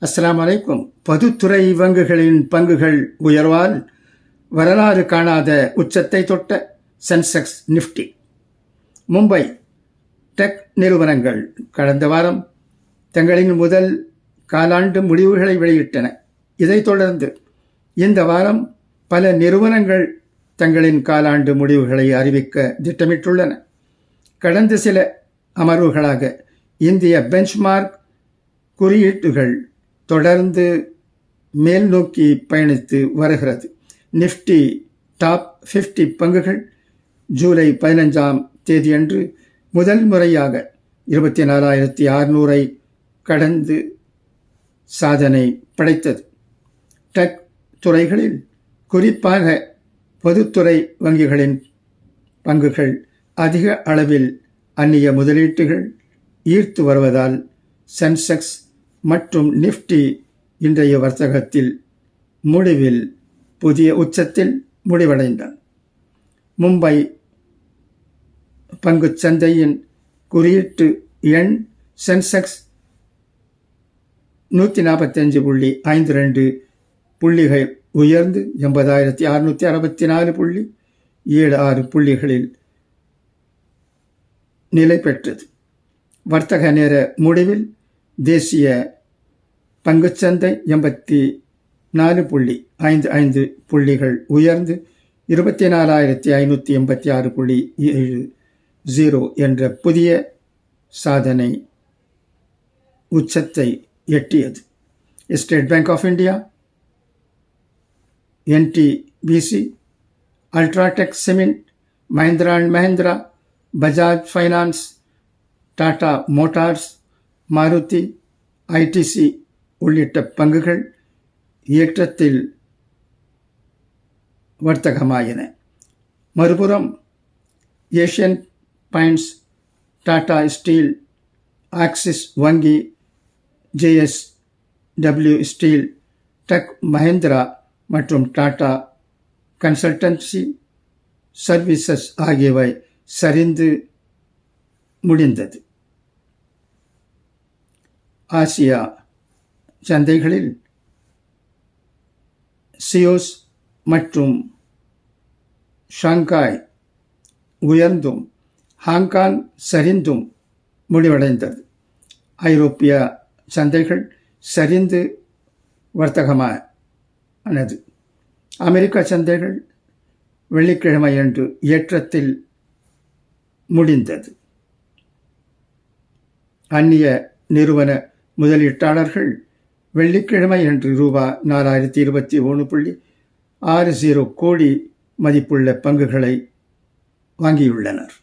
அஸ்லாம் அலைக்கும் பொதுத்துறை வங்குகளின் பங்குகள் உயர்வால் வரலாறு காணாத உச்சத்தை தொட்ட சென்செக்ஸ் நிஃப்டி. மும்பை டெக் நிறுவனங்கள் கடந்த வாரம் தங்களின் முதல் காலாண்டு முடிவுகளை வெளியிட்டன. இதைத் தொடர்ந்து இந்த வாரம் பல நிறுவனங்கள் தங்களின் காலாண்டு முடிவுகளை அறிவிக்க திட்டமிட்டுள்ளன. கடந்த சில அமர்வுகளாக இந்திய பெஞ்ச்மார்க் குறியீட்டுகள் தொடர்ந்து மேல் நோக்கி பயணித்து வருகிறது. நிஃப்டி டாப் 50 பங்குகள் ஜூலை பதினஞ்சாம் தேதியன்று முதல் முறையாக இருபத்தி நாலாயிரத்தி அறுநூறை கடந்து சாதனை படைத்தது. டெக் துறைகளில் குறிப்பாக பொதுத்துறை வங்கிகளின் பங்குகள் அதிக அளவில் அந்நிய முதலீட்டுகள் ஈர்த்து வருவதால் சென்செக்ஸ் மற்றும் நிஃப்டி இன்றைய வர்த்தகத்தில் முடிவில் புதிய உச்சத்தில் முடிவடைந்தன மும்பை பங்கு சந்தையின் குறியீட்டு எண் சென்செக்ஸ் நூற்றி நாற்பத்தஞ்சு புள்ளி ஐந்து ரெண்டு புள்ளிகள் உயர்ந்து எண்பதாயிரத்தி அறுநூற்றி அறுபத்தி நாலு புள்ளி ஏழு ஆறு புள்ளிகளில் நிலை பெற்றது வர்த்தக நேர முடிவில் தேசிய பங்குச்சந்தை எண்பத்தி நாலு புள்ளி ஐந்து ஐந்து புள்ளிகள் உயர்ந்து இருபத்தி நாலாயிரத்தி ஐநூற்றி எண்பத்தி ஆறு புள்ளி ஏழு ஜீரோ என்ற புதிய சாதனை உச்சத்தை எட்டியது. State Bank of India NTPC UltraTech Cement Mahindra and Mahindra Bajaj Finance Tata Motors Maruti ITC உள்ளிட்ட பங்குகள் ஏற்றத்தில் வர்த்தகமாயின. மறுபுறம் Asian Paints Tata Steel Axis வங்கி JS W Steel Tech Mahindra மற்றும் டாடா கன்சல்டன்சி சர்வீசஸ் ஆகியவை சரிந்து முடிந்தது. ஆசியா சந்தைகளில் சியோஸ் மற்றும் ஷாங்காய் உயர்ந்தும் ஹாங்காங் சரிந்தும் முடிவடைந்தது. ஐரோப்பிய சந்தைகள் சரிந்து வர்த்தகமானது. அமெரிக்க சந்தைகள் வெள்ளிக்கிழமையன்று ஏற்றத்தில் முடிந்தது. அந்நிய நிறுவன முதலீட்டாளர்கள் வெள்ளிக்கிழமை அன்று ரூபா நாலாயிரத்தி இருபத்தி ஒன்று புள்ளி ஆறு ஜீரோ கோடி மதிப்புள்ள பங்குகளை வாங்கியுள்ளனர்.